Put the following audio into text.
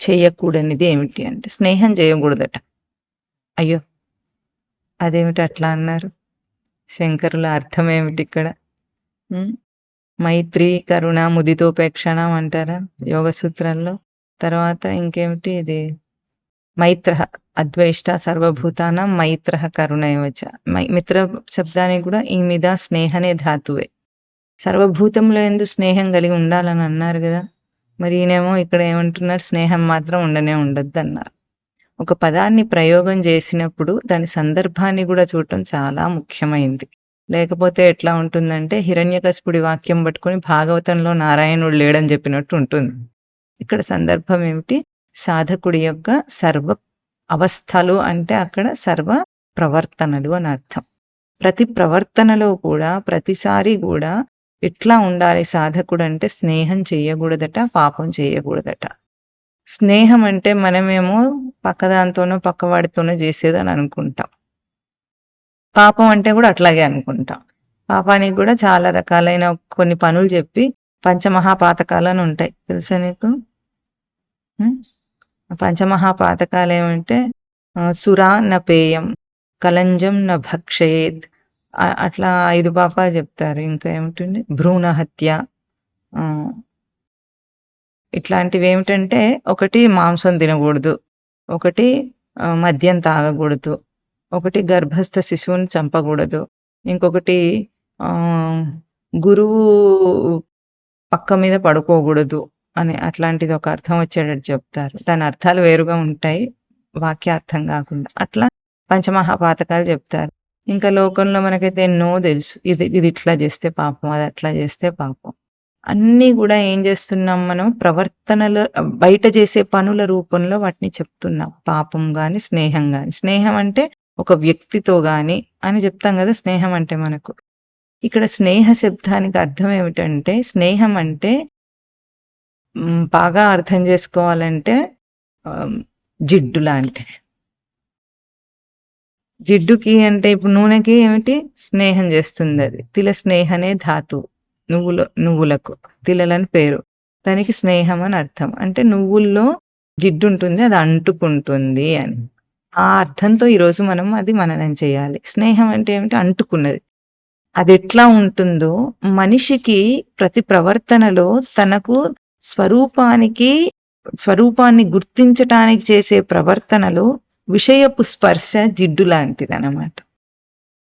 చేయకూడనిది ఏమిటి అంటే స్నేహం చేయకూడదట. అయ్యో అదేమిటి అట్లా అన్నారు? శంకరుల అర్థం ఏమిటి ఇక్కడ? మైత్రి కరుణ ముదితోపేక్షణం అంటారా యోగ సూత్రాల్లో తర్వాత ఇంకేమిటి ఇది? మైత్ర అద్వైష్ట సర్వభూతానం మైత్ర కరుణ ఇవ్వచ్చ మిత్ర శబ్దానికి కూడా ఈ మీద స్నేహనే ధాతువే. సర్వభూతంలో ఎందు స్నేహం కలిగి ఉండాలని అన్నారు కదా? మరి ఈయనేమో ఇక్కడ ఏమంటున్నారు స్నేహం మాత్రం ఉండనే ఉండద్దు అన్నారు ఒక పదాన్ని ప్రయోగం చేసినప్పుడు దాని సందర్భాన్ని కూడా చూడటం చాలా ముఖ్యమైంది. లేకపోతే ఎట్లా ఉంటుందంటే హిరణ్యకశపుడి వాక్యం పట్టుకొని భాగవతంలో నారాయణుడు లేడని చెప్పినట్టు ఉంటుంది. ఇక్కడ సందర్భం ఏమిటి? సాధకుడి యొక్క సర్వ అవస్థలు అంటే అక్కడ సర్వ ప్రవర్తనలు అని అర్థం. ప్రతి ప్రవర్తనలో కూడా ప్రతిసారి కూడా ఎట్లా ఉండాలి సాధకుడు అంటే స్నేహం చేయకూడదట పాపం చేయకూడదట స్నేహం అంటే మనమేమో పక్కదాంతోనో పక్కవాడితోనో చేసేదని అనుకుంటాం. పాపం అంటే కూడా అట్లాగే అనుకుంటాం. పాపానికి కూడా చాలా రకాలైన కొన్ని పనులు చెప్పి పంచమహాపాతకాలని ఉంటాయి. తెలుసా నీకు? పంచమహాపాతకాలు ఏమంటే సురా న పేయం కలంజం న భక్షయేత్ అట్లా ఐదు పాప చెప్తారు. ఇంకా ఏమిటండి భ్రూణ హత్య. ఇట్లాంటివి ఏమిటంటే ఒకటి మాంసం తినకూడదు. ఒకటి మద్యం తాగకూడదు. ఒకటి గర్భస్థ శిశువుని చంపకూడదు. ఇంకొకటి ఆ గురువు పక్క మీద పడుకోకూడదు అని అట్లాంటిది ఒక అర్థం వచ్చేటట్టు చెప్తారు. దాని అర్థాలు వేరుగా ఉంటాయి. వాక్యార్థం కాకుండా. అట్లా పంచమహాపాతకాలు చెప్తారు. ఇంకా లోకంలో మనకైతే ఎన్నో తెలుసు. ఇది ఇది ఇట్లా చేస్తే పాపం అది అట్లా చేస్తే పాపం. అన్నీ కూడా ఏం చేస్తున్నాం మనం? ప్రవర్తనలు బయట చేసే పనుల రూపంలో వాటిని చెప్తున్నాం. పాపం గాని స్నేహం గాని. స్నేహం అంటే ఒక వ్యక్తితో గాని అని చెప్తాం కదా స్నేహం అంటే మనకు. ఇక్కడ స్నేహ శబ్దానికి అర్థం ఏమిటంటే స్నేహం అంటే బాగా అర్థం చేసుకోవాలంటే జిడ్డు లాంటిది. జిడ్డుకి అంటే ఇప్పుడు నూనెకి ఏమిటి? స్నేహం చేస్తుంది అది. తిల స్నేహనే ధాతు. నువ్వుల నువ్వులకు. తిలలని పేరు. దానికి స్నేహం అని అర్థం. అంటే నువ్వుల్లో జిడ్డు ఉంటుంది అది అంటుకుంటుంది అని. ఆ అర్థంతో ఈరోజు మనం అది మననం చేయాలి. స్నేహం అంటే ఏమిటి? అంటుకున్నది. అది ఎట్లా ఉంటుందో మనిషికి ప్రతి ప్రవర్తనలో తనకు స్వరూపానికి స్వరూపాన్ని గుర్తించటానికి చేసే ప్రవర్తనలో విషయపు స్పర్శ జిడ్డు లాంటిది అనమాట